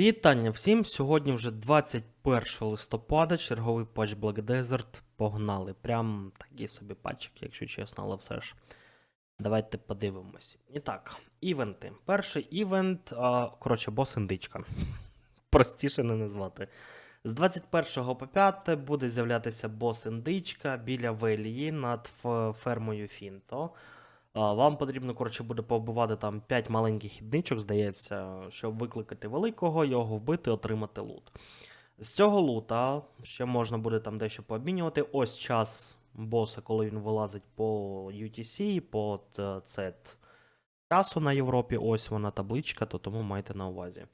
Вітання всім! Сьогодні вже 21 листопада, черговий патч Black Desert. Погнали. Прям такий собі патчик, якщо чесно, але все ж. Давайте подивимось. І так, івенти. Перший івент, а, коротше, бос індичка. Простіше не назвати. З 21 по 5 буде з'являтися бос індичка біля Велії над фермою Фінто. Вам потрібно, коротше, буде повбивати там 5 маленьких ідничок, здається, щоб викликати великого, його вбити, отримати лут. З цього лута ще можна буде там дещо пообмінювати. Ось час боса, коли він вилазить по UTC, по Z часу на Європі. Ось вона табличка, то тому майте на увазі.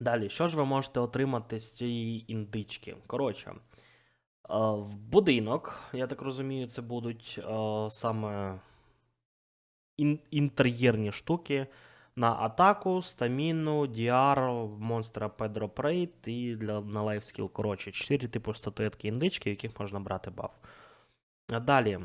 Далі, що ж ви можете отримати з цієї індички? Коротше, в будинок, я так розумію, це будуть саме ін- інтер'єрні штуки на атаку, стаміну, діар, монстра Педро Прейт і для, на лайфскіл. Коротше, 4 типу статуетки індички, яких можна брати баф. Далі.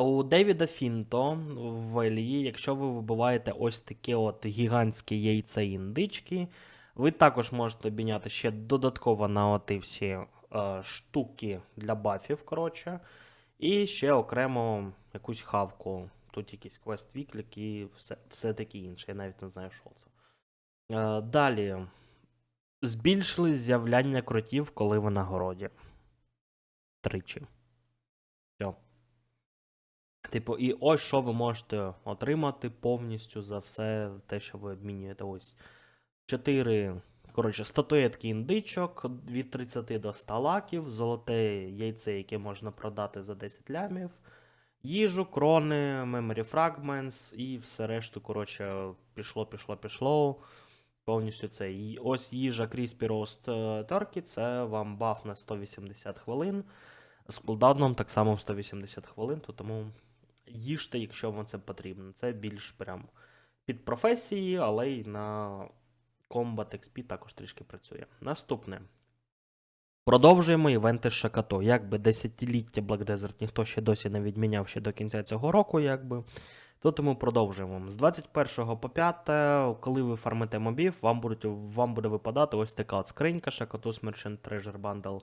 У Девіда Фінто в Велії, якщо ви вибиваєте ось таке от гігантське яйце індички, ви також можете обміняти ще додатково на оті всі е, штуки для бафів, коротше. І ще окремо якусь хавку. Тут якийсь квест віклік і все, все таке інше. Я навіть не знаю, що це. Е, далі. Збільшили з'являння кротів, коли ви на городі. Тричі. Все. Типу, і ось що ви можете отримати повністю за все те, що ви обмінюєте. Ось 4. Коротше, статуетки індичок від 30 до 100 лаків, золоте яйце, яке можна продати за 10 лямів, їжу, крони, memory fragments і все решту, коротше, пішло, пішло, пішло. Повністю це. Ось їжа Crispy Roast е, Turkey, це вам баф на 180 хвилин. З кулдауном так само в 180 хвилин, то тому їжте, якщо вам це потрібно. Це більш прям під професії, але й на Combat XP також трішки працює. Наступне. Продовжуємо івенти з Шакато. Якби десятиліття Black Desert ніхто ще досі не відміняв ще до кінця цього року, якби. То тому продовжуємо. З 21 по 5, коли ви фармите мобів, вам, будуть, вам буде випадати ось така от скринька Shakatos Merchant Treasure Bundle,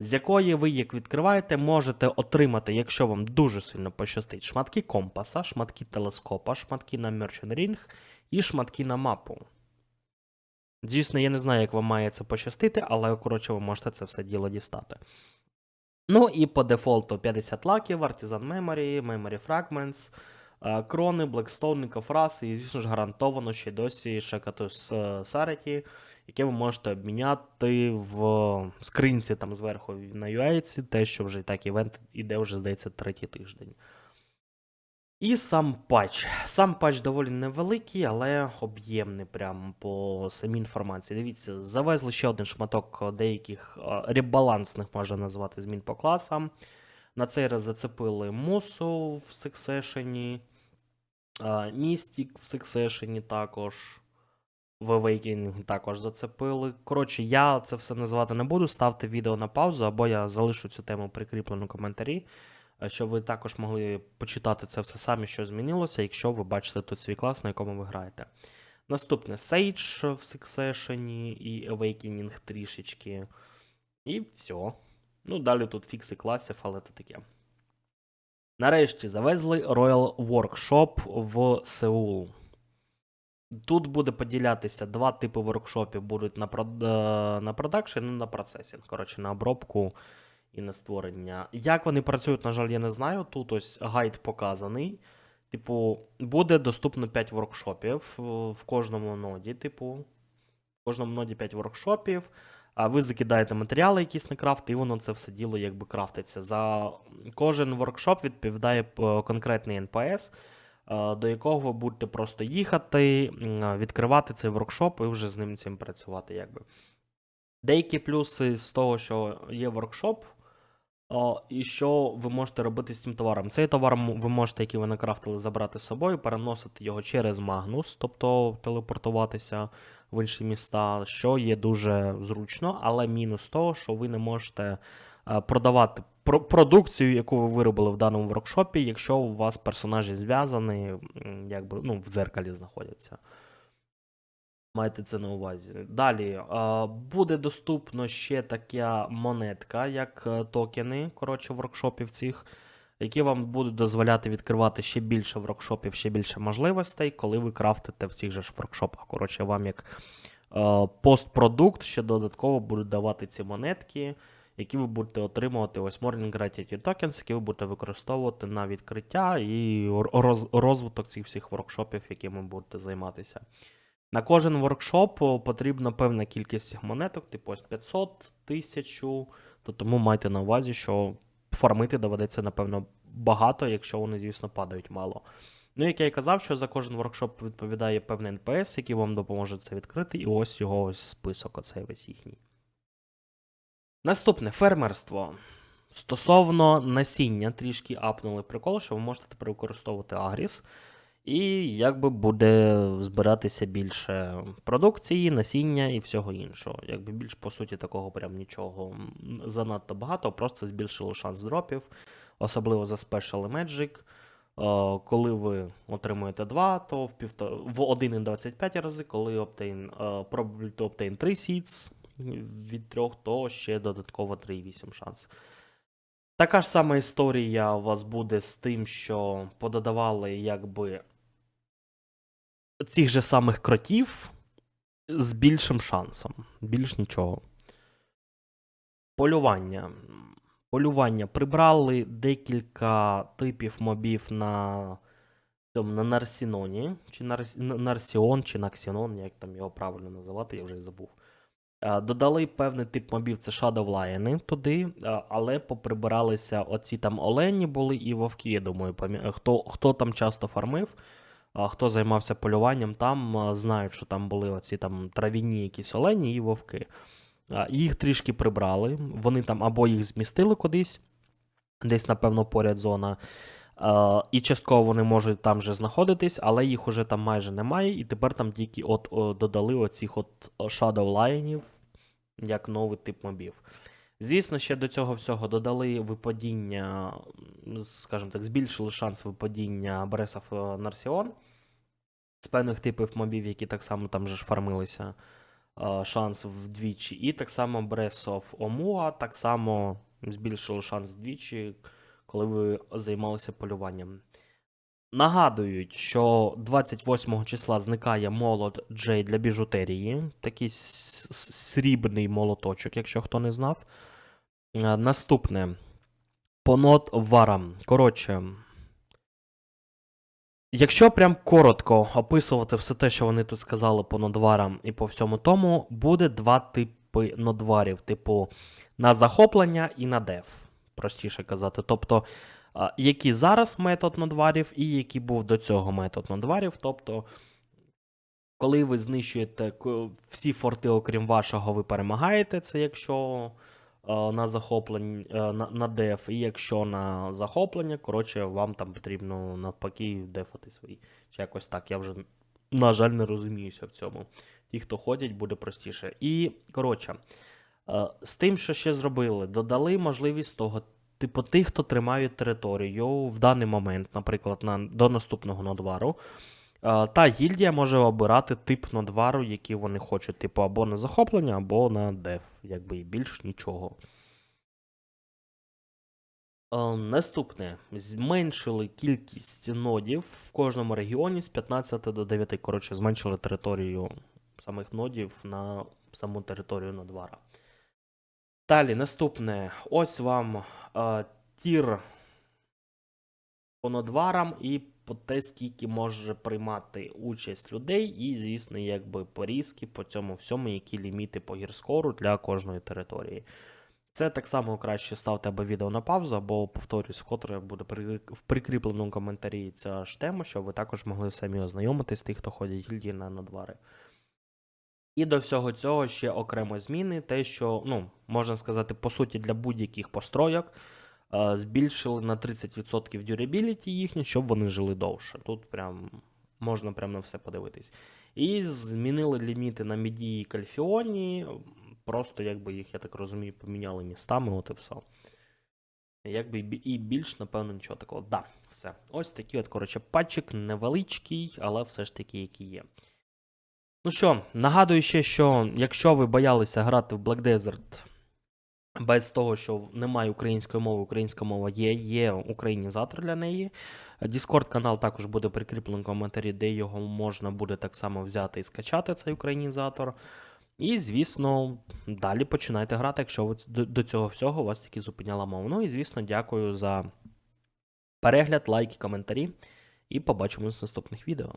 з якої ви, як відкриваєте, можете отримати, якщо вам дуже сильно пощастить, шматки компаса, шматки телескопа, шматки на Merchant Ring і шматки на мапу. Звісно, я не знаю, як вам має це пощастити, але, коротше, ви можете це все діло дістати. Ну і по дефолту 50 лаків, Artisan Memory, Memory Fragments, е, крони, Blackstone, Кафрас, і, звісно ж, гарантовано ще досі Шекатус Сареті, яке ви можете обміняти в скринці там зверху на UA, те, що вже і так івент іде вже, здається, третій тиждень. І сам патч. Сам патч доволі невеликий, але об'ємний прямо по самій інформації. Дивіться, завезли ще один шматок деяких ребалансних, можна назвати, змін по класам. На цей раз зацепили Мусу в Succession, Містік в Succession також. В також зацепили. Коротше, я це все називати не буду. Ставте відео на паузу, або я залишу цю тему прикріплену в коментарі, щоб ви також могли почитати це все самі, що змінилося, якщо ви бачите тут свій клас, на якому ви граєте. Наступне Sage в Succession і Awakening трішечки. І все. Ну, далі тут фікси класів, але це таке. Нарешті завезли Royal Workshop в Сеул. Тут буде поділятися два типи воркшопів будуть на, прод... е, на продакшн і на процесінг. Коротше, на обробку і на створення. Як вони працюють, на жаль, я не знаю. Тут ось гайд показаний. Типу, буде доступно 5 воркшопів в кожному ноді. Типу, в кожному ноді 5 воркшопів. А ви закидаєте матеріали якісь на крафт, і воно це все діло якби крафтиться. За кожен воркшоп відповідає е, конкретний NPS, е, до якого ви будете просто їхати, відкривати цей воркшоп і вже з ним цим працювати. Якби. Деякі плюси з того, що є воркшоп, і що ви можете робити з цим товаром. Цей товар ви можете, який ви накрафтили, забрати з собою, переносити його через Магнус, тобто телепортуватися в інші міста, що є дуже зручно, але мінус того, що ви не можете е, продавати продукцію, яку ви виробили в даному воркшопі, якщо у вас персонажі зв'язані, якби ну, в дзеркалі знаходяться. Майте це на увазі. Далі е, буде доступно ще така монетка, як е, токени, коротше, воркшопів цих, які вам будуть дозволяти відкривати ще більше воркшопів, ще більше можливостей, коли ви крафтите в цих же ж воркшопах. Коротше, вам як е, постпродукт ще додатково будуть давати ці монетки, які ви будете отримувати ось Morning Gratitude Tokens, які ви будете використовувати на відкриття і розвиток цих всіх воркшопів, якими будете займатися. На кожен воркшоп потрібна певна кількість монеток, типу ось 500, 1000, то тому майте на увазі, що фармити доведеться, напевно, багато, якщо вони, звісно, падають мало. Ну, як я і казав, що за кожен воркшоп відповідає певний НПС, який вам допоможе це відкрити, і ось його ось список, оцей весь їхній. Наступне фермерство. Стосовно насіння, трішки апнули прикол, що ви можете тепер використовувати агріс. І якби буде збиратися більше продукції, насіння і всього іншого. Якби більш по суті такого прям нічого занадто багато, просто збільшили шанс дропів, особливо за Special Magic. Е, Коли ви отримуєте 2, то в, півто... в 1,25 рази, коли obtain, probability to obtain 3 seeds від 3, то ще додатково 3,8 шанс. Така ж сама історія у вас буде з тим, що пододавали якби цих же самих кротів з більшим шансом. Більш нічого. Полювання. Полювання. Прибрали декілька типів мобів на, на Нарсіноні, чи Нарс... Нарсіон, чи Наксінон, як там його правильно називати, я вже і забув. Е, Додали певний тип мобів, це Shadow Lion туди, е, але поприбиралися оці там олені були і вовки, я думаю, хто, хто там часто фармив, хто займався полюванням, там знають, що там були оці там трав'яні якісь олені і вовки. Їх трішки прибрали, вони там або їх змістили кудись, десь, напевно, поряд зона. І частково вони можуть там же знаходитись, але їх уже там майже немає, і тепер там тільки от додали оцих от Shadow Lionів як новий тип мобів. Звісно, ще до цього всього додали випадіння, скажімо так, збільшили шанс випадіння of Narsion з певних типів мобів, які так само там же фармилися. е, Шанс вдвічі. І так само Breath of Omua, так само збільшили шанс вдвічі, коли ви займалися полюванням. Нагадують, що 28 числа зникає молот Джей для біжутерії, такий срібний молоточок, якщо хто не знав. Е, Наступне. Понот Варам. Коротше. Якщо прям коротко описувати все те, що вони тут сказали по нодварам і по всьому тому, буде два типи нодварів: типу на захоплення і на деф, простіше казати. Тобто, який зараз метод нодварів, і який був до цього метод нодварів. Тобто, коли ви знищуєте всі форти, окрім вашого, ви перемагаєте. Це якщо на захоплення е, на, на деф, і якщо на захоплення, коротше, вам там потрібно навпаки дефати свої. Чи якось так. Я вже, на жаль, не розуміюся в цьому. Ті, хто ходять, буде простіше. І, коротше, е, з тим, що ще зробили, додали можливість того, типу, тих, хто тримає територію в даний момент, наприклад, на, до наступного нодвару. Е, Та гільдія може обирати тип нодвару, який вони хочуть, типу, або на захоплення, або на деф, якби і більш нічого. Е, Наступне. Зменшили кількість нодів в кожному регіоні з 15 до 9. Коротше, зменшили територію самих нодів на саму територію нодвара. Далі, наступне. Ось вам е, тір по і по те, скільки може приймати участь людей, і, звісно, якби порізки по цьому всьому, які ліміти по гірскору для кожної території. Це так само краще ставте або відео на паузу, або повторюсь, вкотре буде в прикріпленому коментарі ця ж тема, щоб ви також могли самі ознайомитись з тих, хто ходять гільдії на надвари. І до всього цього ще окремо зміни, те, що, ну, можна сказати, по суті, для будь-яких постройок збільшили на 30% durability їхнє, щоб вони жили довше. Тут прям можна прям на все подивитись. І змінили ліміти на міді і кальфіоні. Просто, якби їх, я так розумію, поміняли містами, от і все. Якби і більш, напевно, нічого такого. Да, все. Ось такий от, коротше, патчик невеличкий, але все ж таки, який є. Ну що, нагадую ще, що якщо ви боялися грати в Black Desert без того, що немає української мови, українська мова є, є українізатор для неї. Discord канал також буде прикріплений в коментарі, де його можна буде так само взяти і скачати цей українізатор. І, звісно, далі починайте грати, якщо до, цього всього вас тільки зупиняла мова. Ну і, звісно, дякую за перегляд, лайки, коментарі. І побачимось в наступних відео.